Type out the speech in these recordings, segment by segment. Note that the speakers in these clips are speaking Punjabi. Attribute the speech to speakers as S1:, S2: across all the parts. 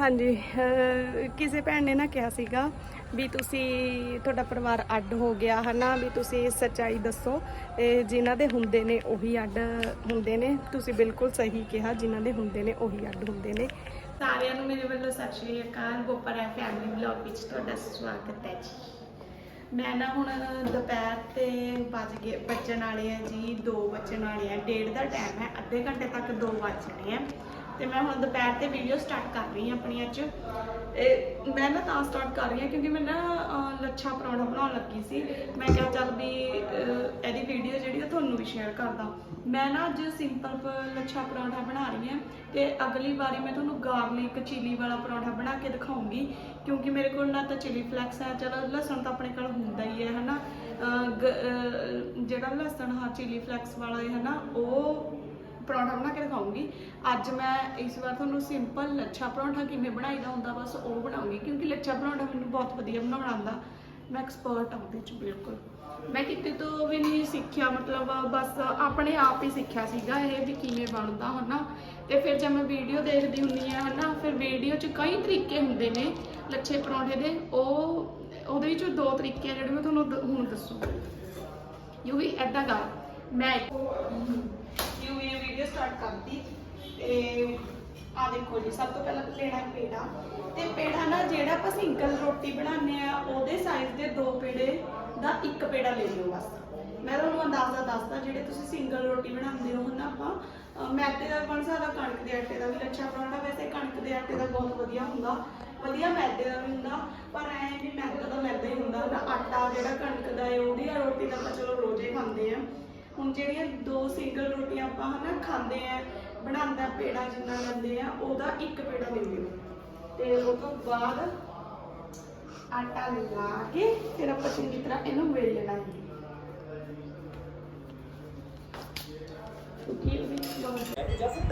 S1: ਹਾਂਜੀ ਕਿਸੇ ਭੈਣ ਨੇ ਨਾ ਕਿਹਾ ਸੀਗਾ ਵੀ ਤੁਸੀਂ ਤੁਹਾਡਾ ਪਰਿਵਾਰ ਅੱਡ ਹੋ ਗਿਆ, ਹਨਾ? ਵੀ ਤੁਸੀਂ ਸੱਚਾਈ ਦੱਸੋ, ਤੇ ਜਿਨ੍ਹਾਂ ਦੇ ਹੁੰਦੇ ਨੇ ਉਹੀ ਅੱਡ ਹੁੰਦੇ ਨੇ। ਤੁਸੀਂ ਬਿਲਕੁਲ ਸਹੀ ਕਿਹਾ, ਜਿਨ੍ਹਾਂ ਦੇ ਹੁੰਦੇ ਨੇ ਉਹੀ ਅੱਡ ਹੁੰਦੇ ਨੇ। ਸਾਰਿਆਂ ਨੂੰ ਮੇਰੇ ਵੱਲੋਂ ਸਤਿ ਸ਼੍ਰੀ ਅਕਾਲ। ਗੋਪਰ ਹੈ ਫੈਮਿਲੀ ਵਲੌਗ ਵਿੱਚ ਤੁਹਾਡਾ ਸਵਾਗਤ ਹੈ ਜੀ। ਮੈਂ ਨਾ ਹੁਣ ਦੁਪਹਿਰ ਤੇ ਵੱਜ ਗਏ, ਵੱਜਣ ਵਾਲੇ ਆ ਜੀ 2 ਵੱਜਣ ਵਾਲੇ ਆ। ਡੇਢ ਦਾ ਟਾਈਮ ਹੈ, ਅੱਧੇ ਘੰਟੇ ਤੱਕ 2 ਵੱਜ ਜਾਣੇ ਆ। ਤੇ ਮੈਂ ਹੁਣ ਦੁਪਹਿਰ ਤੇ ਵੀਡੀਓ ਸਟਾਰਟ ਕਰ ਰਹੀ ਹਾਂ ਆਪਣੀ ਅੱਜ ਇਹ ਮੈਂ ਨਾ ਤਾਂ ਸਟਾਰਟ ਕਰ ਰਹੀ ਹਾਂ ਕਿਉਂਕਿ ਮੈਂ ਨਾ ਲੱਛਾ ਪਰੌਂਠਾ ਬਣਾਉਣ ਲੱਗੀ ਸੀ। ਮੈਂ ਕਿਹਾ ਚੱਲ ਵੀ ਇਹਦੀ ਵੀਡੀਓ ਜਿਹੜੀ ਆ ਤੁਹਾਨੂੰ ਵੀ ਸ਼ੇਅਰ ਕਰਦਾ ਮੈਂ ਨਾ ਅੱਜ ਸਿੰਪਲ ਪ- ਲੱਛਾ ਪਰੌਂਠਾ ਬਣਾ ਰਹੀ ਹਾਂ ਤੇ ਅਗਲੀ ਵਾਰੀ ਮੈਂ ਤੁਹਾਨੂੰ ਗਾਰਲਿਕ ਚਿਲੀ ਵਾਲਾ ਪਰੌਂਠਾ ਬਣਾ ਕੇ ਦਿਖਾਉਂਗੀ ਕਿਉਂਕਿ ਮੇਰੇ ਕੋਲ ਨਾ ਤਾਂ ਚਿਲੀ ਫਲੈਕਸ ਹੈ। ਚਲੋ ਲਸਣ ਤਾਂ ਆਪਣੇ ਕੋਲ ਹੁੰਦਾ ਹੀ ਹੈ ਹਨਾ? ਅਹ, ਗ- ਜਿਹੜਾ ਲਸਣ ਹਾਂ ਚਿਲੀ ਫਲੈਕਸ ਵਾਲਾ ਹੈ ਹਨਾ? ਉਹ ਪਰੌਂਠਾ ਬਣਾ ਕੇ ਦਿਖਾਉਂਗੀ ਅੱਜ ਮੈਂ ਇਸ ਵਾਰ ਤੁਹਾਨੂੰ ਸਿੰਪਲ ਲੱਛਾ ਪਰੌਂਠਾ ਕਿਵੇਂ ਬਣਾਈਦਾ ਹੁੰਦਾ ਬਸ ਉਹ ਬਣਾਉਂਗੀ, ਕਿਉਂਕਿ ਲੱਛਾ ਪਰੌਂਠਾ ਮੈਨੂੰ ਬਹੁਤ ਵਧੀਆ ਬਣਾਉਣਾ ਆਉਂਦਾ। ਮੈਂ ਐਕਸਪਰਟ ਹਾਂ ਉਹਦੇ 'ਚ, ਬਿਲਕੁਲ। ਮੈਂ ਕਿਤੇ ਤੋਂ ਵੀ ਨਹੀਂ ਸਿੱਖਿਆ, ਮਤਲਬ ਬਸ ਆਪਣੇ ਆਪ ਹੀ ਸਿੱਖਿਆ ਸੀਗਾ ਇਹ ਵੀ ਕਿਵੇਂ ਬਣਦਾ, ਹਨਾ। ਤੇ ਫਿਰ ਜਦ ਮੈਂ ਵੀਡੀਓ ਦੇਖਦੀ ਹੁੰਨੀ ਆ ਹਨਾ, ਫਿਰ ਵੀਡੀਓ 'ਚ ਕਈ ਤਰੀਕੇ ਹੁੰਦੇ ਨੇ ਲੱਛੇ ਪਰੌਂਠੇ ਦੇ। ਉਹ, ਉਹਦੇ ਵਿੱਚ ਦੋ ਤਰੀਕੇ ਆ ਜਿਹੜੇ ਮੈਂ ਤੁਹਾਨੂੰ ਹੁਣ ਦੱਸੂਗੀ ਯੂ ਵੀ ਐਦਾਂ ਕਰ। ਮੈਂ ਯੂ ਸਟਾਰਟ ਕਰਤੀ ਤੇ ਆ ਦੇਖੋ ਜੀ, ਸਭ ਤੋਂ ਪਹਿਲਾਂ ਲੈਣਾ ਹੈ ਪੇੜਾ। ਤੇ ਪੇੜਾ ਨਾ ਜਿਹੜਾ ਆਪਾਂ ਸਿੰਗਲ ਰੋਟੀ ਬਣਾਉਂਦੇ ਆ ਉਹਦੇ ਸਾਈਜ਼ ਦੇ ਦੋ ਪੇੜੇ ਦਾ ਇੱਕ ਪੇੜਾ ਲੈ ਲਿਓ ਬਸ। ਮੈਂ ਤੁਹਾਨੂੰ ਅੰਦਾਜ਼ਾ ਦੱਸਦਾ, ਜਿਹੜੇ ਤੁਸੀਂ ਸਿੰਗਲ ਰੋਟੀ ਬਣਾਉਂਦੇ ਹੋ ਨਾ ਆਪਾਂ ਮੈਦੇ ਦਾ ਬਣ ਸਕਦਾ, ਕਣਕ ਦੇ ਆਟੇ ਦਾ ਵੀ ਲੱਛਾ ਪਰਾਂਠਾ ਵੈਸੇ ਕਣਕ ਦੇ ਆਟੇ ਦਾ ਬਹੁਤ ਵਧੀਆ ਹੁੰਦਾ, ਵਧੀਆ ਮੈਦੇ ਦਾ ਵੀ ਹੁੰਦਾ, ਪਰ ਐ ਵੀ ਮੈਦਾ ਦਾ ਮੈਦਾ ਹੀ ਹੁੰਦਾ। ਨਾ ਆਟਾ, ਜਿਹੜਾ ਕਣਕ ਦਾ ਹੈ, ਉਹਦੀ ਰੋਟੀ ਦਾ ਆਪਾਂ ਚਲੋ ਰੋਜ਼ੇ ਖਾਂਦੇ ਆ ਹੁਣ ਜਿਹੜੀਆਂ ਦੋ ਸਿੰਗਲ ਰੋਟੀਆਂ ਆਪਾਂ ਹਨਾ ਖਾਂਦੇ ਆ, ਬਣਾਉਂਦਾ ਪੇੜਾ ਜਿੰਨਾ ਲੈਂਦੇ ਆ, ਉਹਦਾ ਇੱਕ ਪੇੜਾ ਲੈ ਲਿਓ ਤੇ ਉਹ ਤੋਂ ਬਾਅਦ ਆਟਾ ਲਾ ਕੇ ਫਿਰ ਆਪਾਂ ਚੰਗੀ ਤਰ੍ਹਾਂ ਇਹਨੂੰ ਵੇਲ ਲੈਣਾ ਹੈ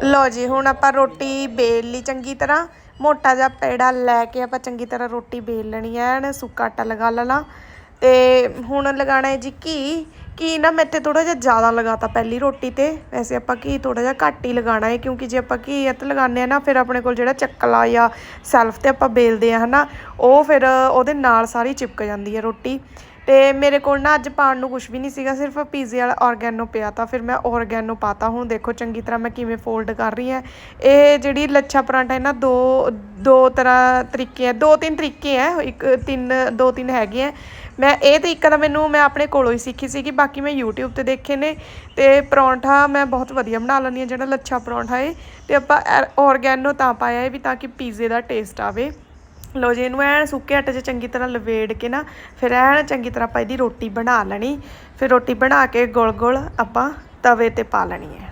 S2: ਲੋ ਜੀ, ਹੁਣ ਆਪਾਂ ਰੋਟੀ ਬੇਲ ਲਈ ਚੰਗੀ ਤਰ੍ਹਾਂ। ਮੋਟਾ ਜਿਹਾ ਪੇੜਾ ਲੈ ਕੇ ਆਪਾਂ ਚੰਗੀ ਤਰ੍ਹਾਂ ਰੋਟੀ ਬੇਲ ਲੈਣੀ ਐਨ ਸੁੱਕਾ ਆਟਾ ਲਗਾ ਲੈਣਾ। ਤੇ ਹੁਣ ਲਗਾਣਾ ਹੈ ਜੀ ਘੀ। ਘੀ ਨਾ ਮੈਂ ਇੱਥੇ ਥੋੜਾ ਜਿਹਾ ਜ਼ਿਆਦਾ ਲਗਾਤਾ ਪਹਿਲੀ ਰੋਟੀ ਤੇ। ਵੈਸੇ ਆਪਾਂ ਘੀ ਥੋੜਾ ਜਿਹਾ ਘੱਟ ਹੀ ਲਗਾਣਾ ਹੈ ਕਿਉਂਕਿ ਜੇ ਆਪਾਂ ਘੀ ਇੱਥੇ ਲਗਾਉਂਦੇ ਆ ਨਾ, ਫਿਰ ਆਪਣੇ ਕੋਲ ਜਿਹੜਾ ਚੱਕਲਾ ਜਾਂ ਸੈਲਫ ਤੇ ਆਪਾਂ ਬੇਲਦੇ ਆ ਹਨਾ, ਉਹ ਫਿਰ ਉਹਦੇ ਨਾਲ ਸਾਰੀ ਚਿਪਕ ਜਾਂਦੀ ਹੈ ਰੋਟੀ। ਤੇ ਮੇਰੇ ਕੋਲ ਨਾ ਅੱਜ ਪਾਣ ਨੂੰ ਕੁਝ ਵੀ ਨਹੀਂ ਸੀਗਾ, ਸਿਰਫ ਪੀਜ਼ੇ ਵਾਲਾ ਆਰਗੈਨੋ ਪਿਆ ਤਾਂ ਫਿਰ ਮੈਂ ਆਰਗੈਨੋ ਪਾਤਾ। ਹੁਣ ਦੇਖੋ ਚੰਗੀ ਤਰ੍ਹਾਂ ਮੈਂ ਕਿਵੇਂ ਫੋਲਡ ਕਰ ਰਹੀ ਹਾਂ। ਇਹ ਜਿਹੜੀ ਲੱਛਾ ਪਰਾਂਠਾ ਹੈ ਨਾ, ਦੋ ਦੋ ਤਰ੍ਹਾਂ ਤਰੀਕੇ ਹੈ, ਦੋ ਤਿੰਨ ਤਰੀਕੇ ਹੈ, ਇੱਕ, ਤਿੰਨ, ਦੋ ਤਿੰਨ ਹੈਗੇ ਹੈ। ਮੈਂ ਇਹ ਤੇ ਇੱਕ ਤਾਂ ਮੈਨੂੰ, ਮੈਂ ਆਪਣੇ ਕੋਲੋਂ ਹੀ ਸਿੱਖੀ ਸੀਗੀ, ਬਾਕੀ ਮੈਂ YouTube ਤੇ ਦੇਖੇ ਨੇ ਤੇ ਪਰੌਂਠਾ ਮੈਂ ਬਹੁਤ ਵਧੀਆ ਬਣਾ ਲੈਂਦੀ ਹਾਂ, ਜਿਹੜਾ ਲੱਛਾ ਪਰੌਂਠਾ ਹੈ ਤੇ ਆਪਾਂ ਆਰਗੈਨੋ ਤਾਂ ਪਾਇਆ ਹੈ ਵੀ ਤਾਂ ਕਿ ਪੀਜ਼ੇ ਦਾ ਟੇਸਟ ਆਵੇ। ਲੋ ਜੀ, ਇਹਨੂੰ ਐਨ ਸੁੱਕੇ ਆਟੇ 'ਚ ਚੰਗੀ ਤਰ੍ਹਾਂ ਲਵੇੜ ਕੇ ਨਾ, ਫਿਰ ਐਨ ਚੰਗੀ ਤਰ੍ਹਾਂ ਆਪਾਂ ਇਹਦੀ ਰੋਟੀ ਬਣਾ ਲੈਣੀ। ਫਿਰ ਰੋਟੀ ਬਣਾ ਕੇ ਗੋਲ ਗੋਲ ਆਪਾਂ ਤਵੇ ਤੇ ਪਾ ਲੈਣੀ ਹੈ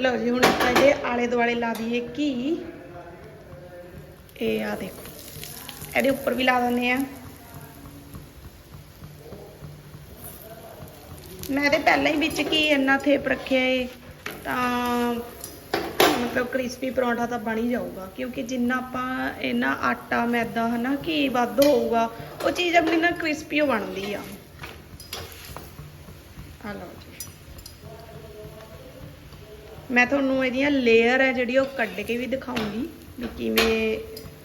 S1: ਲਓ ਜੀ, ਹੁਣ ਆਪਾਂ ਇਹਦੇ ਆਲੇ ਦੁਆਲੇ ਲਾ ਦਈਏ ਘੀ। ਇਹ ਆ ਦੇਖੋ। ਇਹਦੇ ਉੱਪਰ ਵੀ ਲਾ ਦਿੰਦੇ ਆ। ਮੈਂ ਤੇ ਪਹਿਲਾਂ ਹੀ ਵਿੱਚ ਘੀ ਇੰਨਾ ਥੇਪ ਰੱਖਿਆ ਏ, ਤਾਂ ਮਤਲਬ ਕ੍ਰਿਸਪੀ ਪਰੌਂਠਾ ਤਾਂ ਬਣ ਹੀ ਜਾਊਗਾ, ਕਿਉਂਕਿ ਜਿੰਨਾ ਆਪਾਂ ਇਹਨਾਂ ਆਟਾ, ਮੈਦਾ ਹਨਾ ਘੀ ਵੱਧ ਹੋਊਗਾ, ਉਹ ਚੀਜ਼ ਆਪਣੀ ਨਾ ਕ੍ਰਿਸਪੀ ਹੋ ਬਣਦੀ ਆ। ਆ ਲਓ ਜੀ। ਮੈਂ ਤੁਹਾਨੂੰ ਇਹਦੀਆਂ ਲੇਅਰ ਹੈ ਜਿਹੜੀ ਉਹ ਕੱਢ ਕੇ ਵੀ ਦਿਖਾਉਂਗੀ। ਵੀ ਕਿਵੇਂ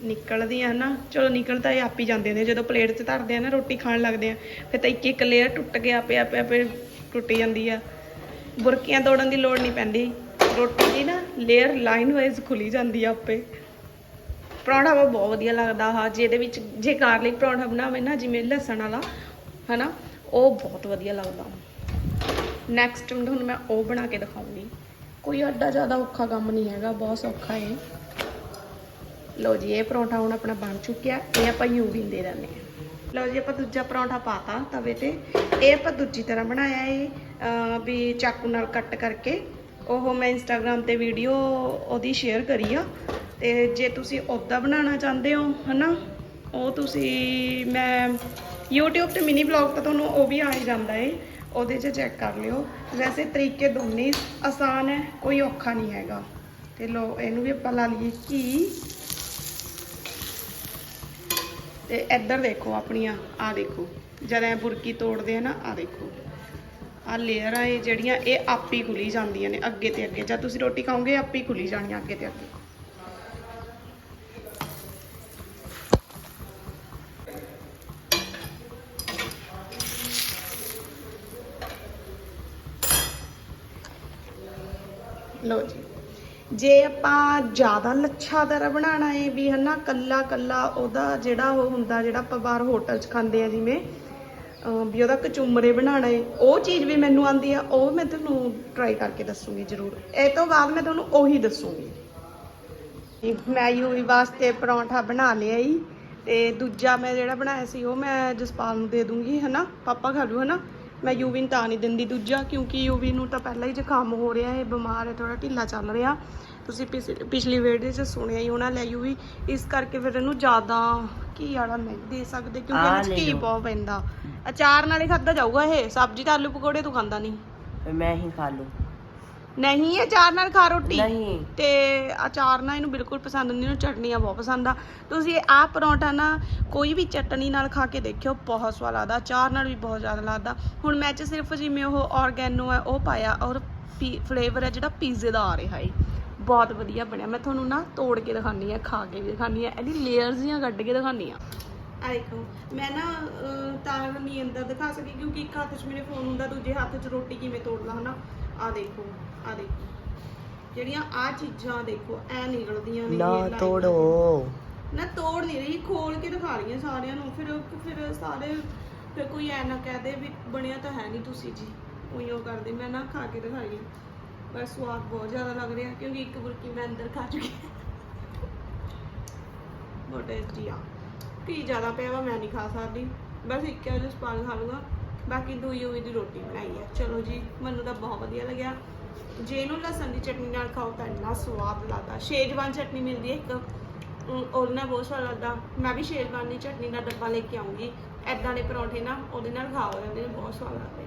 S1: ਨਿਕਲਦੀਆਂ ਨਾ ਚਲੋ, ਨਿਕਲ ਤਾਂ ਇਹ ਆਪ ਹੀ ਜਾਂਦੇ ਨੇ ਜਦੋਂ ਪਲੇਟ 'ਚ ਧਰਦੇ ਆ ਨਾ, ਰੋਟੀ ਖਾਣ ਲੱਗਦੇ ਆ, ਫਿਰ ਤਾਂ ਇੱਕ ਇੱਕ ਲੇਅਰ ਟੁੱਟ ਕੇ ਆਪੇ ਆਪੇ ਆਪੇ ਟੁੱਟ ਜਾਂਦੀ ਆ। ਬੁਰਕੀਆਂ ਤੋੜਨ ਦੀ ਲੋੜ ਨਹੀਂ ਪੈਂਦੀ। ਰੋਟੀ ਦੀ ਨਾ ਲੇਅਰ ਲਾਈਨ ਵਾਈਜ਼ ਖੁੱਲੀ ਜਾਂਦੀ ਆ ਆਪੇ। ਪਰੌਂਠਾ ਵਾ ਬਹੁਤ ਵਧੀਆ ਲੱਗਦਾ ਹਾਂ ਜਿਹਦੇ ਵਿੱਚ ਜੇ ਗਾਰਲਿਕ ਪਰੌਂਠਾ ਬਣਾਵੇ ਨਾ, ਜਿਵੇਂ ਲਸਣ ਵਾਲਾ, ਹਨਾ, ਉਹ ਬਹੁਤ ਵਧੀਆ ਲੱਗਦਾ। ਨੈਕਸਟ ਤੁਹਾਨੂੰ ਮੈਂ ਉਹ ਬਣਾ ਕੇ ਦਿਖਾਉਂਗੀ। ਕੋਈ ਅੱਡਾ ਜ਼ਿਆਦਾ ਔਖਾ ਕੰਮ ਨਹੀਂ ਹੈਗਾ, ਬਹੁਤ ਸੌਖਾ ਹੈ ਲਓ ਜੀ, ਇਹ ਪਰੌਂਠਾ ਹੁਣ ਆਪਣਾ ਬਣ ਚੁੱਕਿਆ। ਇਹ ਆਪਾਂ ਯੂਵੀ ਦੇ ਦਿੰਦੇ ਹਾਂ। ਲਓ ਜੀ, ਆਪਾਂ ਦੂਜਾ ਪਰੌਂਠਾ ਪਾਤਾ ਤਵੇ ਤੇ। ਇਹ ਆਪਾਂ ਦੂਜੀ ਤਰ੍ਹਾਂ ਬਣਾਇਆ ਏ ਵੀ ਚਾਕੂ ਨਾਲ ਕੱਟ ਕਰਕੇ। ਉਹ ਮੈਂ ਇੰਸਟਾਗ੍ਰam ਤੇ ਵੀਡੀਓ ਉਹਦੀ ਸ਼ੇਅਰ ਕਰੀ ਆ। ਤੇ ਜੇ ਤੁਸੀਂ ਉੱਦਾਂ ਬਣਾਉਣਾ ਚਾਹੁੰਦੇ ਹੋ, ਹਨਾ, ਉਹ ਤੁਸੀਂ ਮੈਂ YouTube ਤੇ ਮਿਨੀ ਵਲੌਗ ਤਾਂ ਤੁਹਾਨੂੰ ਉਹ ਵੀ ਆ ਹੀ ਜਾਂਦਾ ਏ। ਉਹਦੇ 'ਚ ਚੈੱਕ ਕਰ ਲਿਓ। ਵੈਸੇ ਤਰੀਕੇ ਦੋਨੇ ਆਸਾਨ ਹੈ, ਕੋਈ ਔਖਾ ਨਹੀਂ ਹੈਗਾ। ਤੇ ਲੋ ਇਹਨੂੰ ਵੀ ਆਪਾਂ ਲਾ ਲਈਏ ਘੀ। ਤੇ ਇੱਧਰ ਦੇਖੋ ਆਪਣੀਆਂ ਆ ਦੇਖੋ। ਜਦ ਐ ਬੁਰਕੀ ਤੋੜਦੇ ਆ ਨਾ ਆ ਦੇਖੋ। ਆ ਲੇਅਰਾਂ ਇਹ ਜਿਹੜੀਆਂ, ਇਹ ਆਪੇ ਹੀ ਖੁੱਲੀ ਜਾਂਦੀਆਂ ਨੇ ਅੱਗੇ ਤੇ ਅੱਗੇ। ਜਦ ਤੁਸੀਂ ਰੋਟੀ ਖਾਓਗੇ ਆਪੇ ਹੀ ਖੁੱਲੀ ਜਾਣੀਆਂ ਅੱਗੇ ਤੇ ਅੱਗੇ। ਲੋ ਜੀ। ਜੇ ਆਪਾਂ ਜ਼ਿਆਦਾ ਲੱਛਾਦਾਰ ਬਣਾਉਣਾ ਹੈ ਵੀ ਹਨਾ ਕੱਲਾ ਕੱਲਾ ਉਹਦਾ ਜਿਹੜਾ ਉਹ ਹੁੰਦਾ ਜਿਹੜਾ ਆਪਾਂ ਬਾਹਰ ਹੋਟਲ 'ਚ ਖਾਂਦੇ ਆ ਜਿਵੇਂ ਵੀ ਉਹਦਾ ਕਚੂਮਰੇ ਬਣਾਉਣਾ ਹੈ ਉਹ ਚੀਜ਼ ਵੀ ਮੈਨੂੰ ਆਂਦੀ ਆ ਉਹ ਮੈਂ ਤੁਹਾਨੂੰ ਟਰਾਈ ਕਰਕੇ ਦੱਸੂਗੀ ਜ਼ਰੂਰ। ਇਹ ਤੋਂ ਬਾਅਦ ਮੈਂ ਤੁਹਾਨੂੰ ਉਹੀ ਦੱਸੂਗੀ। ਜੀ, ਮੈਂ ਯੂਵੀ ਵਾਸਤੇ ਪਰੌਂਠਾ ਬਣਾ ਲਿਆ ਹੀ ਤੇ ਦੂਜਾ ਮੈਂ ਜਿਹੜਾ ਬਣਾਇਆ ਸੀ ਉਹ ਮੈਂ ਜਸਪਾਲ ਨੂੰ ਦੇ ਦੂੰਗੀ ਹਨਾ? ਪਾਪਾ ਖਾ ਲੂ ਹਨਾ? ਮੈਂ ਯੂਵੀ ਨੂੰ ਤਾਂ ਨਹੀਂ ਦਿੰਦੀ ਦੂਜਾ ਕਿਉਂਕਿ ਯੂਵੀ ਨੂੰ ਤਾਂ ਪਹਿਲਾਂ ਹੀ ਜ਼ੁਕਾਮ ਹੋ ਰਿਹਾ ਹੈ ਬਿਮਾਰ ਹੈ ਥੋੜਾ ਢਿੱਲਾ ਚੱਲ ਰਿਹਾ। ਤੁਸੀਂ ਪਿਛ- ਪਿਛਲੀ ਵੀਡੀਓ 'ਚ ਸੁਣਿਆ ਹੀ ਹੋਣਾ ਲੈ ਯੂਵੀ ਇਸ ਕਰਕੇ ਫਿਰ ਇਹਨੂੰ ਜ਼ਿਆਦਾ ਘੀ ਵਾਲਾ ਨਹੀਂ ਦੇ ਸਕਦੇ ਕਿਉਂਕਿ
S3: ਆਹ
S1: 'ਚ ਘੀ
S3: ਲਓ।
S1: ਬਹੁਤ ਪੈਂਦਾ। ਅਚਾਰ ਨਾਲ ਹੀ ਖਾਦਾ ਜਾਊਗਾ ਇਹ ਸਬਜ਼ੀ ਤਾਂ ਆਲੂ ਪਕੌੜੇ ਤੂੰ ਖਾਂਦਾ ਨਹੀਂ।
S3: ਫਿਰ ਮੈਂ ਹੀ ਖਾ ਲੂ।
S1: ਨਹੀਂ ਅਚਾਰ ਨਾਲ ਖਾ ਰੋਟੀ।
S3: ਨਹੀਂ।
S1: ਤੇ ਅਚਾਰ ਨਾ ਇਹਨੂੰ ਬਿਲਕੁਲ ਪਸੰਦ ਨਹੀਂ ਇਹਨੂੰ ਚਟਨੀਆਂ ਬਹੁਤ ਪਸੰਦ ਆ। ਤੁਸੀਂ ਆਹ ਪਰੌਂਠਾ ਨਾ ਕੋਈ ਵੀ ਚਟਨੀ ਨਾਲ ਖਾ ਕੇ ਦੇਖਿਓ ਬਹੁਤ ਸਵਾਦ ਲੱਗਦਾ। ਅਚਾਰ ਨਾਲ ਵੀ ਬਹੁਤ ਜ਼ਿਆਦਾ ਲੱਗਦਾ। ਹੁਣ ਮੈਂ ਚ ਸਿਰਫ ਜਿਵੇਂ ਉਹ ਆਰਗੈਨੋ ਹੈ ਉਹ ਪਾਇਆ ਔਰ ਫਲੇਵਰ ਹੈ ਜਿਹੜਾ ਪੀਜ਼ੇ ਦਾ ਆ ਰਿਹਾ ਹੈ ਬਹੁਤ ਵਧੀਆ ਬਣਿਆ। ਮੈਂ ਤੁਹਾਨੂੰ ਨਾ ਤੋੜ ਕੇ ਦਿਖਾਨੀ ਆ ਖਾ ਕੇ ਵੀ ਦਿਖਾਨੀ ਆ। ਇਹਦੀ ਲੇਅਰਸ ਦੀਆਂ ਕੱਢ ਕੇ ਦਿਖਾਨੀ ਆ। ਆ ਦੇਖੋ ਮੈਂ ਨਾ ਤਾਂ ਨਹੀਂ ਅੰਦਰ ਦਿਖਾ ਸਕੀ ਕਿਉਂਕਿ ਇੱਕ ਹੱਥ 'ਚ ਮੇਰੇ ਫੋਨ ਹੁੰਦਾ ਦੂਜੇ ਹੱਥ 'ਚ ਰੋਟੀ ਕਿਵੇਂ ਤੋੜਦਾ ਹਨਾ? ਆ ਦੇਖੋ। ਆ ਦੇਖੋ। ਜਿਹੜੀਆਂ ਆ ਚੀਜ਼ਾਂ ਦੇਖੋ ਐ ਨਿਕਲਦੀਆਂ ਨੇ
S3: ਨਾ
S1: ਇਹ ਲਾਈਨਾਂ।
S3: ਤੋੜੋ।
S1: ਨਾ ਤੋੜ ਨਹੀਂ ਰਹੀ ਖੋਲ ਕੇ ਦਿਖਾ ਰਹੀ ਹਾਂ ਸਾਰਿਆਂ ਨੂੰ। ਫਿਰ ਫਿਰ ਸਾਰੇ ਫਿਰ ਕੋਈ ਐ ਨਾ ਕਹਿ ਦੇ ਵੀ ਬਣਿਆ ਤਾਂ ਹੈ ਨਹੀਂ ਤੁਸੀਂ ਜੀ। ਉਈਓ ਕਰਦੇ ਮੈਂ ਨਾ ਖਾ ਕੇ ਦਿਖਾਈ ਹੈ। ਪਰ ਸਵਾਦ ਬਹੁਤ ਜ਼ਿਆਦਾ ਲੱਗ ਰਿਹਾ ਕਿਉਂਕਿ ਇੱਕ ਬੁਰਕੀ ਮੈਂ ਅੰਦਰ ਖਾ ਚੁੱਕੀ ਹਾਂ। ਬਹੁਤ ਟੇਸਟੀ ਆ। ਕੀ ਜ਼ਿਆਦਾ ਪਿਆ ਵਾ ਮੈਂ ਨਹੀਂ ਖਾ ਸਕਦੀ। ਬਸ ਇੱਕ ਹੈ ਜਿਸ ਪਾਲ ਖਾ ਲੂੰਗਾ ਬਾਕੀ ਦੂਈ ਹੋਈ ਦੀ ਰੋਟੀ ਬਣਾਈ ਹੈ। ਚਲੋ ਜੀ ਮੈਨੂੰ ਤਾਂ ਬਹੁਤ ਵਧੀਆ ਲੱਗਿਆ। ਜੇ ਇਹਨੂੰ ਲਸਣ ਦੀ ਚਟਨੀ ਨਾਲ ਖਾਓ ਤਾਂ ਇੰਨਾ ਸਵਾਦ ਲੱਗਦਾ। ਸ਼ੇਜਵਾਨ ਚਟਨੀ ਮਿਲਦੀ ਹੈ ਇੱਕ। ਉਹਦੇ ਨਾਲ ਬਹੁਤ ਸਵਾਦ ਲੱਗਦਾ। ਮੈਂ ਵੀ ਸ਼ੇਜਵਾਨ ਦੀ ਚਟਨੀ ਦਾ ਡੱਬਾ ਲੈ ਕੇ ਆਉਂਗੀ। ਐਦਾਂ ਦੇ ਪਰੌਂਠੇ ਨਾ ਉਹਦੇ ਨਾਲ ਖਾਓ ਜਾਂਦੇ ਨੇ ਬਹੁਤ ਸਵਾਦ ਲੱਗਦੇ।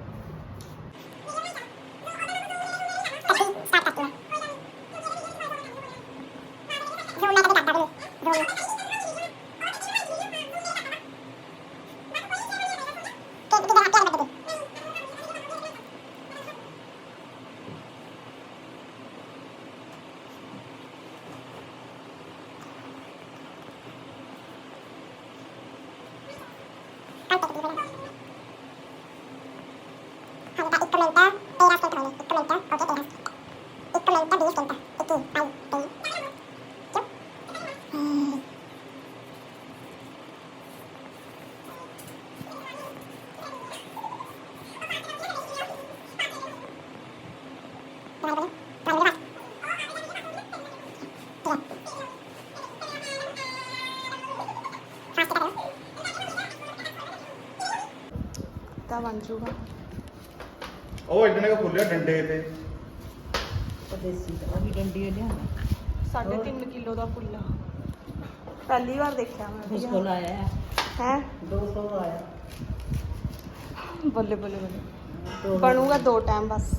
S1: comenta era quem
S4: trona. E comenta o que eras. Y comenta dies quenta. Y
S1: tu,
S5: ਉਹ ਇਦਾਂ ਦਾ ਖੁੱਲਿਆ ਡੰਡੇ ਤੇ।
S3: ਦੇਸੀ ਉਹ ਵੀ ਡੰਡੀ ਲਿਆਉਣਾ।
S1: ਸਾਢੇ 3 ਕਿਲੋ ਦਾ ਫੁੱਲਾ ਪਹਿਲੀ ਵਾਰ ਦੇਖਿਆ ਮੈਂ
S3: ਉਸ ਕੋਲ ਆਇਆ ਹੈ।
S1: ਹੈ?
S3: 200 ਆਇਆ।
S1: ਬੱਲੇ ਬੱਲੇ ਬੱਲੇ।
S3: ਦੋ-
S1: ਬਣੂਗਾ ਦੋ ਟਾਈਮ ਬਸ।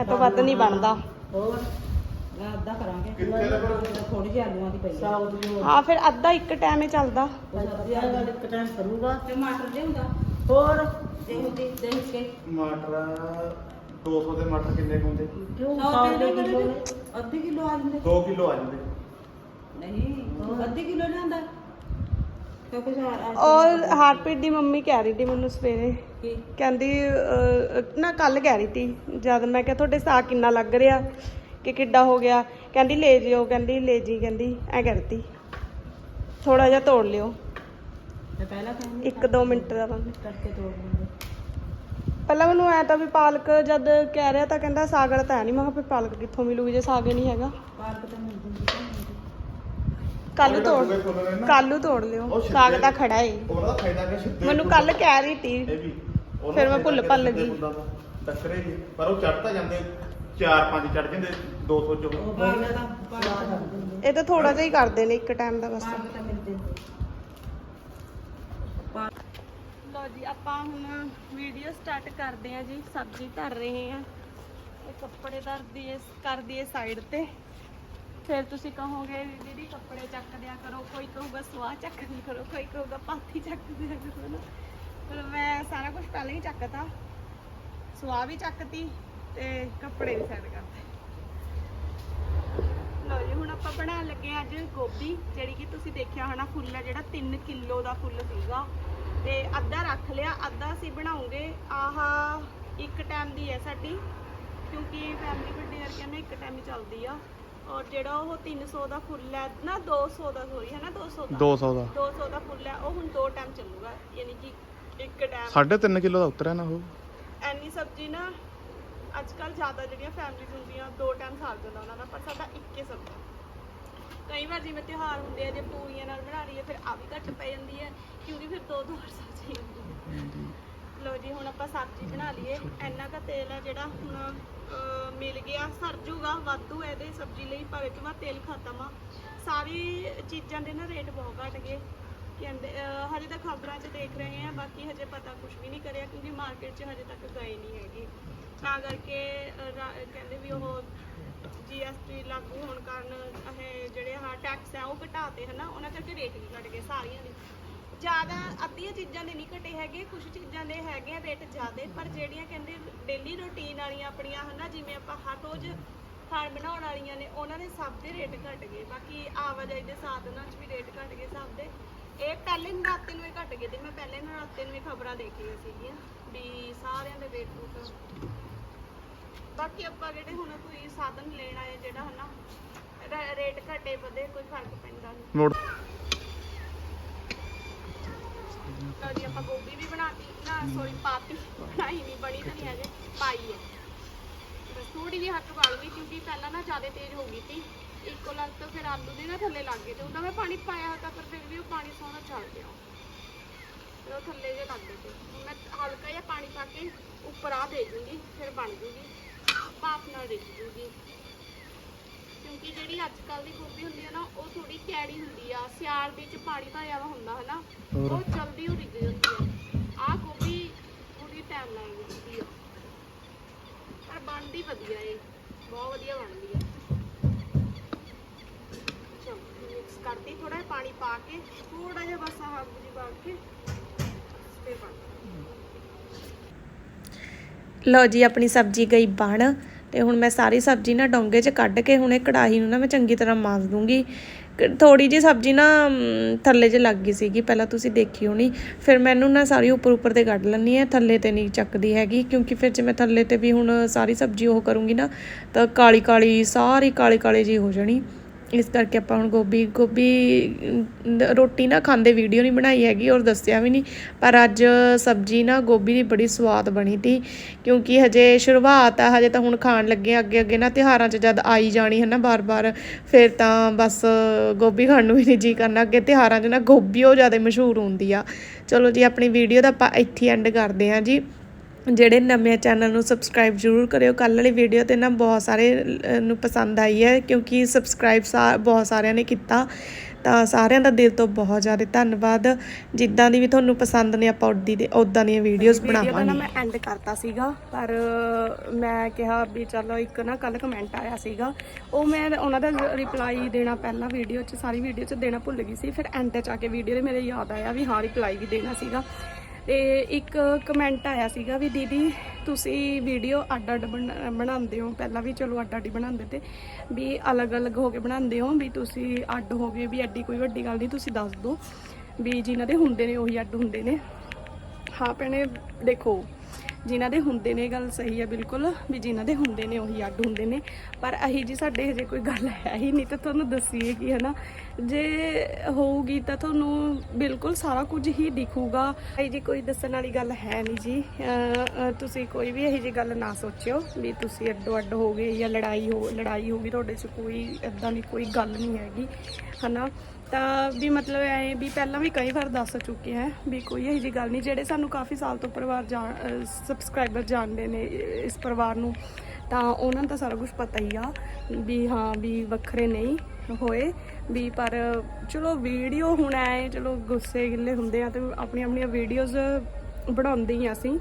S1: ਇਹ ਤੋਂ ਵੱਧ ਨਹੀਂ ਬਣਦਾ।
S3: ਹੋਰ? ਮੈਂ ਅੱਧਾ ਕਰਾਂਗੇ।
S5: ਕਿੱਥੇ ਦਾ ਫਿਰ?
S3: ਥੋੜੀ ਜਿਹੀ ਆਲੂਆਂ ਦੀ ਪਈ ਸਾਊਥ ਦੀ
S1: ਹਾਂ ਫਿਰ ਅੱਧਾ ਇੱਕ ਟਾਈਮ ਹੀ ਚੱਲਦਾ।
S3: ਸਬਜ਼ੀ ਵਾਲਾ ਇੱਕ ਟਾਈਮ ਕਰੂਗਾ ਟਮਾਟਰ ਲਿਆਉਂਦਾ। ਹੋਰ? ਦੇਖ ਦੇ ਦੇਖ ਕੇ।
S5: ਮਟਰ 200 ਦੇ ਮਟਰ ਕਿੰਨੇ ਕੁ ਹੁੰਦੇ?
S3: ਕਿਉਂ? ਅੱਧੇ ਕਿਲੋ ਅੱਧੇ ਕਿਲੋ ਆ ਜਾਂਦੇ।
S5: 2 ਕਿਲੋ ਆ ਜਾਂਦੇ।
S3: ਨਹੀਂ ਅੱਧੇ ਕਿਲੋ ਲਿਆਂਦਾ ਕਿਉਂਕਿ
S1: ਔਰ ਹਾਰਪੀਟ ਦੀ ਮੰਮੀ ਕਹਿ ਰਹੀ ਸੀ ਮੈਨੂੰ ਸਵੇਰੇ।
S3: ਕੀ?
S1: ਕਹਿੰਦੀ ਅਹ, ਨਾ ਕੱਲ ਕਹਿ ਰਹੀ ਸੀ। ਜਦ ਮੈਂ ਕਿਹਾ ਤੁਹਾਡੇ ਸਾਗ ਕਿੰਨਾ ਲੱਗ ਰਿਹਾ? ਕਿ ਕਿੱਡਾ ਹੋ ਗਿਆ? ਕਹਿੰਦੀ ਲੈ ਜਿਓ। ਕਹਿੰਦੀ ਲੈ ਜੀ। ਕਹਿੰਦੀ ਐ ਕਰਤੀ ਥੋੜਾ ਜਿਹਾ ਤੋੜ ਲਿਓ।
S3: ਮੈਂ ਪਹਿਲਾਂ ਕਹਿੰਦੀ
S1: 1-2 ਮਿੰਟ ਦਾ ਬੰਦ
S3: ਕਰਕੇ ਤੋੜ ਲੂੰਗੀ
S1: ਪਹਿਲਾਂ ਮੈਨੂੰ ਐ ਤਾਂ ਵੀ ਪਾਲਕ ਜਦ ਕਹਿ ਰਿਹਾ ਤਾਂ ਕਹਿੰਦਾ ਸਾਗ ਵਾਲਾ ਤਾਂ ਹੈ ਨਹੀਂ ਮੈਂ ਕਿਹਾ ਫਿਰ ਪਾਲਕ ਕਿੱਥੋਂ ਮਿਲੂਗੀ ਜੇ ਸਾਗ ਹੀ ਨਹੀਂ ਹੈਗਾ।
S3: ਪਾਲਕ ਤਾਂ ਮਿਲ ਜੂਗੀ ਤਾਂ ਮਿਲ ਜੂਗੀ।
S1: ਕੱਲ ਤੋੜ
S5: ਨੇ ਨਾ,
S1: ਕੱਲ ਨੂੰ ਤੋੜ ਲਿਓ ਸਾਗ ਤਾਂ ਖੜਾ ਏ।
S5: ਉਹਨਾਂ ਦਾ ਫਾਇਦਾ ਕਿ ਸਿੱਧੇ
S1: ਮੈਨੂੰ ਕੱਲ ਕਹਿ ਰਹੀ ਤੀ। ਫਿਰ ਮੈਂ ਭੁੱਲ ਭੱਲ ਗਈ।
S5: ਫੁੱਲਾਂ ਦਾ। ਟੱਕਰੇ ਜੀ ਪਰ ਉਹ ਚੜ ਤਾਂ ਜਾਂਦੇ 4-5 ਚੜ ਜਾਂਦੇ 200 ਚੋਂ।
S3: ਉਹ ਬਾਗਲਾ ਤਾਂ ਪਾਲਕ ਕਰ ਦਿੰਦੇ
S1: ਇਹ ਤਾਂ ਥੋੜਾ ਜਿਹਾ ਹੀ ਕਰਦੇ ਨੇ ਇੱਕ ਟਾਈਮ ਦਾ ਬਸ।
S3: ਪਾਲਕ
S1: ਜੀ, ਆਪਾਂ ਹੁਣ ਵੀਡੀਓ ਸਟਾਰਟ ਕਰਦੇ ਹਾਂ ਜੀ। ਸਬਜ਼ੀ ਧਰ ਰਹੇ ਹਾਂ। ਇਹ ਕੱਪੜੇ ਧਰ ਦਈਏ, ਕਰ ਦਈਏ ਸਾਈਡ ਤੇ। ਫਿਰ ਤੁਸੀਂ ਕਹੋਗੇ ਵੀ ਦੀਦੀ, ਕੱਪੜੇ ਚੱਕ ਦਿਆ ਕਰੋ। ਕੋਈ ਕਹੂਗਾ, ਸਵਾਹ ਚੱਕ ਦਿਆ ਕਰੋ। ਕੋਈ ਕਹੂਗਾ, ਪਾਥੀ ਚੱਕ ਦਿਆ ਕਰੋ ਨਾ। ਪਰ ਮੈਂ ਸਾਰਾ ਕੁਝ ਪਹਿਲਾਂ ਹੀ ਚੱਕਤਾ। ਸਵਾਹ ਵੀ ਚੱਕਤੀ ਤੇ ਕੱਪੜੇ ਵੀ ਸਾਈਡ ਕਰਤੇ। ਲਓ ਜੀ, ਹੁਣ ਆਪਾਂ ਬਣਾਉਣ ਲੱਗੇ ਹਾਂ ਅੱਜ ਗੋਭੀ, ਜਿਹੜੀ ਕਿ ਤੁਸੀਂ ਦੇਖਿਆ ਹੋਣਾ, ਫੁੱਲ ਹੈ ਜਿਹੜਾ 3 ਕਿਲੋ ਦਾ ਫੁੱਲ ਸੀਗਾ। ਤੇ ਅੱਧਾ ਰੱਖ ਲਿਆ ਅੱਧਾ ਅਸੀਂ ਬਣਾਉਂਗੇ ਆਹ ਇੱਕ ਟਾਈਮ ਦੀ ਹੈ ਸਾਡੀ ਕਿਉਂਕਿ ਫੈਮਿਲੀ ਵੱਡੀ ਕਰਕੇ ਨਾ ਇੱਕ ਟਾਈਮ ਹੀ ਚੱਲਦੀ ਆ। ਔਰ ਜਿਹੜਾ ਉਹ 300 ਦਾ ਫੁੱਲ ਹੈ ਨਾ 200 ਦਾ ਸੋਰੀ ਹੈ ਨਾ 200 ਦਾ?
S6: 200 ਦਾ।
S1: 200 ਦਾ ਫੁੱਲ ਹੈ ਉਹ ਹੁਣ ਦੋ ਟਾਈਮ ਚੱਲੂਗਾ ਯਾਨੀ ਕਿ ਇੱਕ ਟਾਈਮ
S6: 3.5 ਕਿਲੋ ਦਾ ਉਤਰਿਆ ਨਾ ਉਹ?
S1: ਐਨੀ ਸਬਜ਼ੀ ਨਾ ਅੱਜ ਕੱਲ ਜ਼ਿਆਦਾ ਜਿਹੜੀਆਂ ਫੈਮਿਲੀਜ਼ ਹੁੰਦੀਆਂ ਦੋ ਟਾਈਮ ਖਾ ਜਾਂਦਾ ਉਹਨਾਂ ਦਾ ਪਰ ਸਾਡਾ ਇੱਕੇ ਸਬਜ਼ੀ। ਕਈ ਵਾਰ ਜਿਵੇਂ ਤਿਉਹਾਰ ਹੁੰਦੇ ਆ ਜੇ ਪੂਰੀਆਂ ਨਾਲ ਬਣਾ ਲਈਏ ਫਿਰ ਆ ਵੀ ਘੱਟ ਪੈ ਜਾਂਦੀ ਹੈ ਕਿਉਂਕਿ ਫਿਰ ਦੋ ਦੋ ਵਾਰ ਸਬਜ਼ੀ ਹੁੰਦੀ ਹੈ। ਲੋ ਜੀ ਹੁਣ ਆਪਾਂ ਸਬਜ਼ੀ ਬਣਾ ਲਈਏ। ਇੰਨਾ ਕੁ ਤੇਲ ਹੈ ਜਿਹੜਾ ਹੁਣ ਅਹ, ਮਿਲ ਗਿਆ ਸਰ ਜੂਗਾ ਵਾਧੂ ਹੈ ਇਹਦੇ ਸਬਜ਼ੀ ਲਈ ਪਰ ਇਹ ਤੋਂ ਬਾਅਦ ਤੇਲ ਖਤਮ ਆ ਸਾਰੀ ਚੀਜ਼ਾਂ ਦੇ ਨਾ ਰੇਟ ਬਹੁਤ ਘਟ ਗਏ। ਕਹਿੰਦੇ ਅਹ, ਹਜੇ ਤਾਂ ਖਬਰਾਂ 'ਚ ਦੇਖ ਰਹੇ ਆ ਬਾਕੀ ਹਜੇ ਪਤਾ ਕੁਝ ਵੀ ਨਹੀਂ ਕਰਿਆ ਕਿਉਂਕਿ ਮਾਰਕੀਟ 'ਚ ਹਜੇ ਤੱਕ ਗਏ ਨਹੀਂ ਹੈਗੇ। ਤਾਂ ਕਰਕੇ ਅਹ, ਰਾ- ਕਹਿੰਦੇ ਵੀ ਉਹ ਜੀਐਸਟੀ ਲਾਗੂ ਹੋਣ ਕਾਰਨ ਇਹ ਜਿਹੜੇ ਆਹ ਟੈਕਸ ਆ ਉਹ ਘਟਾਤੇ ਹਨਾ, ਉਹਨਾਂ ਕਰਕੇ ਰੇਟ ਵੀ ਘਟ ਗਏ ਸਾਰੀਆਂ ਦੇ। ਜ਼ਿਆਦਾ ਅੱਧੀਆਂ ਚੀਜ਼ਾਂ ਦੇ ਨਹੀਂ ਘਟੇ ਹੈਗੇ ਕੁਝ ਚੀਜ਼ਾਂ ਦੇ ਹੈਗੇ ਆ ਰੇਟ ਜ਼ਿਆਦੇ, ਪਰ ਜਿਹੜੀਆਂ ਕਹਿੰਦੇ ਡੇਲੀ ਰੂਟੀਨ ਵਾਲੀਆਂ ਆਪਣੀਆਂ ਹਨਾ, ਜਿਵੇਂ ਆਪਾਂ ਹਰ ਰੋਜ਼ ਖਾਣ ਬਣਾਉਣ ਵਾਲੀਆਂ ਨੇ, ਉਹਨਾਂ ਦੇ ਸਭ ਦੇ ਰੇਟ ਘਟ ਗਏ। ਬਾਕੀ ਆਵਾਜਾਈ ਦੇ ਸਾਧਨਾਂ 'ਚ ਵੀ ਰੇਟ ਘਟ ਗਏ ਸਭ ਦੇ। ਇਹ ਪਹਿਲੇ ਨਰਾਤੇ ਨੂੰ ਹੀ ਘਟ ਗਏ ਤੇ ਮੈਂ ਪਹਿਲੇ ਨਰਾਤੇ ਨੂੰ ਹੀ ਖਬਰਾਂ ਦੇਖੀਆਂ ਸੀਗੀਆਂ ਵੀ ਸਾਰਿਆਂ ਦੇ ਰੇਟ ਰੂਟ ਬਾਕੀ ਆਪਾਂ ਜਿਹੜੇ ਹੁਣ ਕੋਈ ਸਾਧਨ ਲੈਣਾ ਹੈ ਜਿਹੜਾ ਹਨਾ ਰੇਟ ਘਟੇ ਵਧੇ ਕੋਈ ਫ਼ਰਕ ਪੈਂਦਾ ਨਹੀਂ
S6: ਮੋੜ
S1: ਲਓ ਜੀ ਆਪਾਂ ਗੋਭੀ ਵੀ ਬਣਾਤੀ ਨਾ ਸੋਰੀ ਪਾਤੀ ਬਣਾਈ ਨਹੀਂ ਬਣੀ ਤਾਂ ਨਹੀਂ ਅਜੇ ਪਾਈ ਹੈ ਬਸ ਥੋੜੀ ਜਿਹੀ ਹੱਥ ਵਾਲ ਵੀ ਕਿਉਂਕਿ ਪਹਿਲਾਂ ਨਾ ਜ਼ਿਆਦਾ ਤੇਜ਼ ਹੋ ਗਈ ਸੀ। ਇੱਕੋ ਲੱਗ ਤੋਂ ਫਿਰ ਆਲੂ ਦੇ ਨਾ ਥੱਲੇ ਲੱਗ ਗਏ ਤੇ ਉਹਦਾ ਮੈਂ ਪਾਣੀ ਪਾਇਆ ਤਾਂ ਪਰ ਫਿਰ ਵੀ ਉਹ ਪਾਣੀ ਸੋਹਣਾ ਚੱਲ ਗਿਆ। ਫਿਰ ਉਹ ਥੱਲੇ ਜੇ ਲੱਗ ਗਏ ਤੇ। ਮੈਂ ਹਲਕਾ ਜਿਹਾ ਪਾਣੀ ਪਾ ਕੇ ਉੱਪਰ ਆ ਦੇ ਦੂੰਗੀ ਫਿਰ ਬਣ ਜੂਗੀ। ਭਾਪ ਨਾਲ ਰਿੱਝ ਜੂਗੀ ਕਿਉਂਕਿ ਜਿਹੜੀ ਅੱਜ ਕੱਲ ਦੀ ਗੋਭੀ ਹੁੰਦੀ ਹੈ ਨਾ ਉਹ ਥੋੜੀ ਕੈੜੀ ਹੁੰਦੀ ਆ ਸਿਆਲ ਵਿੱਚ ਪਾਣੀ ਭਰਿਆ ਵਾ ਹੁੰਦਾ ਹਨਾ
S6: ਹੋਰ।
S1: ਉਹ ਜਲਦੀ ਉਹ ਰਿੱਝ ਜਾਂਦੀ ਆ। ਆਹ ਗੋਭੀ ਥੋੜੀ ਟਾਈਮ ਲੱਗ ਜਾਂਦੀ ਆ। ਪਰ ਬਣਦੀ ਵਧੀਆ ਏ ਬਹੁਤ ਵਧੀਆ ਬਣਦੀ ਆ। ਚਲੋ ਮਿਕਸ ਕਰਤੀ ਥੋੜਾ ਜਿਹਾ ਪਾਣੀ ਪਾ ਕੇ ਥੋੜਾ ਜਿਹਾ ਬਸ ਆਹ ਜੀ ਪਾ ਕੇ ਫਿਰ ਬਣ
S2: ਲਓ ਜੀ, ਆਪਣੀ ਸਬਜ਼ੀ ਗਈ ਬਣ, ਤੇ ਹੁਣ ਮੈਂ ਸਾਰੀ ਸਬਜ਼ੀ ਨਾ ਡੋਂਗੇ 'ਚ ਕੱਢ ਕੇ ਹੁਣ ਇਹ ਕੜਾਹੀ ਨੂੰ ਨਾ ਮੈਂ ਚੰਗੀ ਤਰ੍ਹਾਂ ਮਾਸ ਦੂੰਗੀ। ਥੋੜੀ ਜੀ ਸਬਜ਼ੀ ਨਾ ਥੱਲੇ 'ਚ ਲੱਗ ਗਈ ਸੀਗੀ, ਪਹਿਲਾਂ ਤੁਸੀਂ ਦੇਖੀ ਹੋਣੀ ਫਿਰ ਮੈਨੂੰ ਨਾ ਸਾਰੀ ਉੱਪਰ ਉੱਪਰ ਤੇ ਕੱਢ ਲੈਣੀ ਹੈ, ਥੱਲੇ ਤੇ ਨਹੀਂ ਚੱਕਦੀ ਹੈਗੀ, ਕਿਉਂਕਿ ਫਿਰ ਜੇ ਮੈਂ ਥੱਲੇ ਤੇ ਵੀ ਹੁਣ ਸਾਰੀ ਸਬਜ਼ੀ ਉਹ ਕਰੂੰਗੀ ਨਾ, ਤਾਂ ਕਾਲੀ ਕਾਲੀ ਸਾਰੀ ਕਾਲੀ ਕਾਲੀ ਜੀ ਹੋ ਜਾਣੀ। ਇਸ ਕਰਕੇ ਆਪਾਂ ਹੁਣ ਗੋਭੀ ਗੋਭੀ ਰੋਟੀ ਨਾ ਖਾਂਦੇ ਵੀਡੀਓ ਨਹੀਂ ਬਣਾਈ ਹੈਗੀ ਔਰ ਦੱਸਿਆ ਵੀ ਨਹੀਂ। ਪਰ ਅੱਜ ਸਬਜ਼ੀ ਨਾ ਗੋਭੀ ਦੀ ਬੜੀ ਸਵਾਦ ਬਣੀ ਤੀ, ਕਿਉਂਕਿ ਹਜੇ ਸ਼ੁਰੂਆਤ ਆ, ਹਜੇ ਤਾਂ ਹੁਣ ਖਾਣ ਲੱਗੇ ਅੱਗੇ ਅੱਗੇ ਨਾ ਤਿਉਹਾਰਾਂ 'ਚ ਜਦ ਆਈ ਜਾਣੀ ਹੈ ਨਾ ਬਾਰ-ਬਾਰ, ਫਿਰ ਤਾਂ ਬਸ ਗੋਭੀ ਖਾਣ ਨੂੰ ਵੀ ਨਹੀਂ ਜੀ ਕਰਨਾ। ਅੱਗੇ ਤਿਉਹਾਰਾਂ 'ਚ ਨਾ ਗੋਭੀ ਉਹ ਜ਼ਿਆਦਾ ਮਸ਼ਹੂਰ ਹੁੰਦੀ ਆ। ਚਲੋ ਜੀ, ਆਪਣੀ ਵੀਡੀਓ ਦਾ ਆਪਾਂ ਇੱਥੇ ਐਂਡ ਕਰਦੇ ਹਾਂ ਜੀ। ਜਿਹੜੇ ਨਵੇਂ ਚੈਨਲ ਨੂੰ ਸਬਸਕ੍ਰਾਈਬ ਜ਼ਰੂਰ ਕਰਿਓ। ਕੱਲ ਵਾਲੀ ਵੀਡੀਓ ਤੇ ਨਾ ਬਹੁਤ ਸਾਰੇ ਨੂੰ ਪਸੰਦ ਆਈ ਹੈ ਕਿਉਂਕਿ ਸਬਸਕ੍ਰਾਈਬ ਬਹੁਤ ਸਾਰਿਆਂ ਨੇ ਕੀਤਾ। ਤਾਂ ਸਾਰਿਆਂ ਦਾ ਦਿਲ ਤੋਂ ਬਹੁਤ ਜ਼ਿਆਦਾ ਧੰਨਵਾਦ। ਜਿੱਦਾਂ ਦੀ ਵੀ ਤੁਹਾਨੂੰ ਪਸੰਦ ਨੇ ਆਪਾਂ ਉੱਡੀ ਦੇ ਉਦਾਂ ਦੀਆਂ ਵੀਡੀਓਜ਼
S1: ਵੀਡੀਓ ਦਾ ਨਾ
S2: ਬਣਾਵਾਂਗੇ।
S1: ਮੈਂ ਐਂਡ ਕਰਤਾ ਸੀਗਾ ਪਰ ਮੈਂ ਕਿਹਾ ਵੀ ਚਲੋ ਇੱਕ ਨਾ ਕੱਲ ਕਮੈਂਟ ਆਇਆ ਸੀਗਾ। ਉਹ ਮੈਂ ਉਹਨਾਂ ਦਾ ਰਿਪਲਾਈ ਦੇਣਾ ਪਹਿਲਾਂ ਵੀਡੀਓ 'ਚ ਸਾਰੀ ਵੀਡੀਓ 'ਚ ਦੇਣਾ ਭੁੱਲ ਗਈ ਸੀ। ਫਿਰ ਐਂਡ 'ਚ ਆ ਕੇ ਵੀਡੀਓ ਦੇ ਮੇਰੇ ਯਾਦ ਆਇਆ ਵੀ ਹਾਂ ਰਿਪਲਾਈ ਵੀ ਦੇਣਾ ਸੀਗਾ। ਤੇ ਇੱਕ ਕਮੈਂਟ ਆਇਆ ਸੀਗਾ ਵੀ ਦੀਦੀ ਤੁਸੀਂ ਵੀਡੀਓ ਅੱਡ ਅੱਡ ਬਣਾ- ਬਣਾਉਂਦੇ ਹੋ। ਪਹਿਲਾਂ ਵੀ ਚਲੋ ਅੱਡ ਅੱਡ ਹੀ ਬਣਾਉਂਦੇ ਤੇ ਵੀ ਅਲੱਗ-ਅਲੱਗ ਹੋ ਕੇ ਬਣਾਉਂਦੇ ਹੋ, ਵੀ ਤੁਸੀਂ ਅੱਡ ਹੋ ਗਏ, ਵੀ ਐਡੀ ਕੋਈ ਵੱਡੀ ਗੱਲ ਨਹੀਂ, ਤੁਸੀਂ ਦੱਸ ਦਿਓ ਵੀ ਜਿਨ੍ਹਾਂ ਦੇ ਹੁੰਦੇ ਨੇ ਉਹੀ ਅੱਡ ਹੁੰਦੇ ਨੇ। ਹਾਂ ਭੈਣੇ, ਦੇਖੋ, ਜਿਨ੍ਹਾਂ ਦੇ ਹੁੰਦੇ ਨੇ ਇਹ ਗੱਲ ਸਹੀ ਹੈ ਬਿਲਕੁਲ, ਵੀ ਜਿਨ੍ਹਾਂ ਦੇ ਹੁੰਦੇ ਨੇ ਉਹੀ ਅੱਡ ਹੁੰਦੇ ਨੇ। ਪਰ ਅਹੀ ਜੀ ਸਾਡੇ ਹਜੇ ਕੋਈ ਗੱਲ ਹੈ ਹੀ ਨਹੀਂ ਤਾਂ ਤੁਹਾਨੂੰ ਦੱਸੀਏ ਕਿ, ਹਨਾ? ਜੇ ਹੋਊਗੀ ਤਾਂ ਤੁਹਾਨੂੰ ਬਿਲਕੁਲ ਸਾਰਾ ਕੁਝ ਹੀ ਦਿਖੂਗਾ। ਇਹ ਜੀ ਕੋਈ ਦੱਸਣ ਵਾਲੀ ਗੱਲ ਹੈ ਨਹੀਂ ਜੀ। ਤੁਸੀਂ ਕੋਈ ਵੀ ਇਹੋ ਜੀ ਗੱਲ ਨਾ ਸੋਚਿਓ ਵੀ ਤੁਸੀਂ ਅੱਡੋ ਅੱਡ ਹੋ ਗਏ ਜਾਂ ਲੜਾਈ ਹੋ ਲੜਾਈ ਹੋ ਗਈ, ਤੁਹਾਡੇ 'ਚ ਕੋਈ ਇਦਾਂ ਦੀ ਕੋਈ ਗੱਲ ਨਹੀਂ ਹੈਗੀ, ਹਨਾ? ਤਾਂ ਵੀ ਮਤਲਬ ਐ ਵੀ ਪਹਿਲਾਂ ਵੀ ਕਈ ਵਾਰ ਦੱਸ ਚੁੱਕੇ ਹੈ ਵੀ ਕੋਈ ਇਹੋ ਜਿਹੀ ਗੱਲ ਨਹੀਂ, ਜਿਹੜੇ ਸਾਨੂੰ ਕਾਫੀ ਸਾਲ ਤੋਂ ਪਰਿਵਾਰ ਜਾਣ ਸਬਸਕ੍ਰਾਈਬਰ ਜਾਣਦੇ ਨੇ ਇਸ ਪਰਿਵਾਰ ਨੂੰ, ਤਾਂ ਉਹਨਾਂ ਨੂੰ ਤਾਂ ਸਾਰਾ ਕੁਝ ਪਤਾ ਹੀ ਆ ਵੀ ਹਾਂ, ਵੀ ਵੱਖਰੇ ਨਹੀਂ ਹੋਏ। ਵੀ ਪਰ ਚਲੋ ਵੀਡੀਓ ਹੁਣ ਐ, ਚਲੋ ਗੁੱਸੇ ਗਿੱਲੇ ਹੁੰਦੇ ਆ ਤੇ ਆਪਣੀਆਂ ਆਪਣੀਆਂ ਵੀਡੀਓਜ਼ ਬਣਾਉਂਦੇ ਹੀ ਆ ਅਸੀਂ।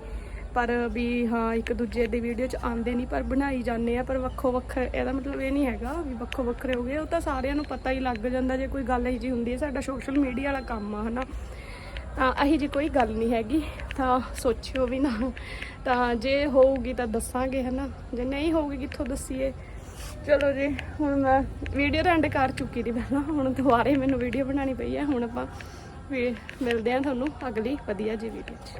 S1: ਪਰ ਵੀ ਹਾਂ, ਇੱਕ ਦੂਜੇ ਦੀ ਵੀਡੀਓ 'ਚ ਆਉਂਦੇ ਨਹੀਂ, ਪਰ ਬਣਾਈ ਜਾਂਦੇ ਆ, ਪਰ ਵੱਖੋ ਵੱਖਰੇ ਇਹਦਾ ਮਤਲਬ ਇਹ ਨਹੀਂ ਹੈਗਾ ਵੀ ਵੱਖੋ ਵੱਖਰੇ ਹੋ ਗਏ। ਉਹ ਤਾਂ ਸਾਰਿਆਂ ਨੂੰ ਪਤਾ ਹੀ ਲੱਗ ਜਾਂਦਾ ਜੇ ਕੋਈ ਗੱਲ ਇਹੋ ਜਿਹੀ ਹੁੰਦੀ ਹੈ, ਸਾਡਾ ਸੋਸ਼ਲ ਮੀਡੀਆ ਵਾਲਾ ਕੰਮ ਆ, ਹਨਾ। ਤਾਂ ਅਹੀ ਜੀ ਕੋਈ ਗੱਲ ਨਹੀਂ ਹੈਗੀ। ਤਾਂ ਸੋਚਿਓ ਵੀ ਨਾ। ਤਾਂ ਜੇ ਹੋਊਗੀ ਤਾਂ ਦੱਸਾਂਗੇ, ਹਨਾ। ਜੇ ਨਹੀਂ ਹੋਊਗੀ, ਕਿੱਥੋਂ ਦੱਸੀਏ? ਚਲੋ ਜੀ, ਹੁਣ ਮੈਂ ਵੀਡੀਓ ਦਾ ਐਂਡ ਕਰ ਚੁੱਕੀ ਦੀ ਪਹਿਲਾਂ। ਹੁਣ ਦੁਬਾਰੇ ਮੈਨੂੰ ਵੀਡੀਓ ਬਣਾਉਣੀ ਪਈ ਹੈ। ਹੁਣ ਆਪਾਂ ਵੀ ਮਿਲਦੇ ਹਾਂ ਤੁਹਾਨੂੰ ਅਗਲੀ ਵਧੀਆ ਜੀ ਵੀਡੀਓ 'ਚ।